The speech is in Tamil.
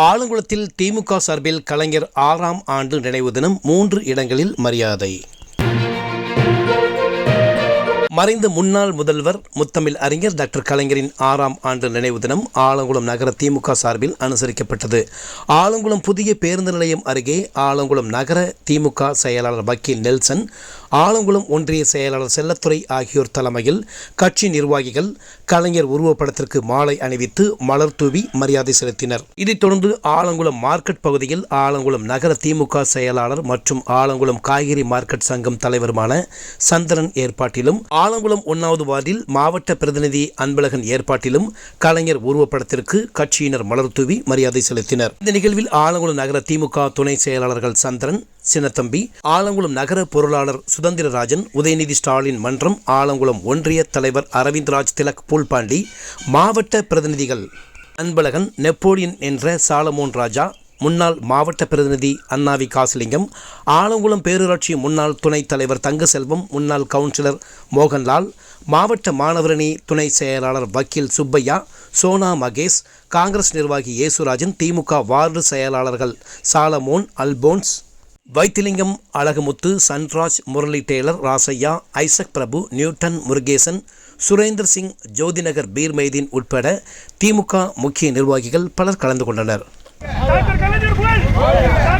ஆலங்குளத்தில் திமுக சார்பில் கலைஞர் ஆறாம் ஆண்டு நினைவு தினம் மூன்று இடங்களில் மரியாதை. மறைந்த முன்னாள் முதல்வர் முத்தமிழ் அறிஞர் டாக்டர் கலைஞரின் ஆறாம் ஆண்டு நினைவு தினம் ஆலங்குளம் நகர திமுக சார்பில் அனுசரிக்கப்பட்டது. ஆலங்குளம் புதிய பேருந்து நிலையம் அருகே ஆலங்குளம் நகர திமுக செயலாளர் வக்கீல் நெல்சன் ஆலங்குளம் ஒன்றிய செயலாளர் செல்லத்துறை ஆகியோர் தலைமையில் கட்சி நிர்வாகிகள் கலைஞர் உருவப்படத்திற்கு மாலை அணிவித்து மலர் தூவி மரியாதை செலுத்தினர். இதைத் தொடர்ந்து ஆலங்குளம் மார்க்கெட் பகுதியில் ஆலங்குளம் நகர திமுக செயலாளர் மற்றும் ஆலங்குளம் காய்கறி மார்க்கெட் சங்கம் தலைவருமான சந்திரன் ஏற்பாட்டிலும் ஆலங்குளம் ஒன்னாவது வார்டில் மாவட்ட பிரதிநிதி அன்பழகன் ஏற்பாட்டிலும் கலைஞர் உருவப்படத்திற்கு கட்சியினர் மலர் தூவி மரியாதை செலுத்தினர். இந்த நிகழ்வில் ஆலங்குளம் நகர திமுக துணை செயலாளர்கள் சந்திரன் சின்னத்தம்பி ஆலங்குளம் நகர பொருளாளர் சுதந்திரராஜன் உதயநிதி ஸ்டாலின் மன்றம் ஆலங்குளம் ஒன்றிய தலைவர் அரவிந்த்ராஜ் திலக் பூல்பாண்டி மாவட்ட பிரதிநிதிகள் அன்பழகன் நெப்போலியன் என்ற சாலமோன் ராஜா முன்னாள் மாவட்ட பிரதிநிதி அண்ணாவி காசிலிங்கம் ஆலங்குளம் பேரூராட்சி முன்னாள் துணைத் தலைவர் தங்கசெல்வம் முன்னாள் கவுன்சிலர் மோகன்லால் மாவட்ட மாணவரணி துணை செயலாளர் வக்கீல் சுப்பையா சோனா மகேஷ் காங்கிரஸ் நிர்வாகி இயேசுராஜன் திமுக வார்டு செயலாளர்கள் Solomon Alphonse Vaithilingam Azhagumuthu Sunraj Murali Taylor Rasaiya Isaac Prabhu Newton Murugesan Surender Singh Jothinagar Peer உட்பட திமுக முக்கிய நிர்வாகிகள் பலர் கலந்து கொண்டனர். Yeah.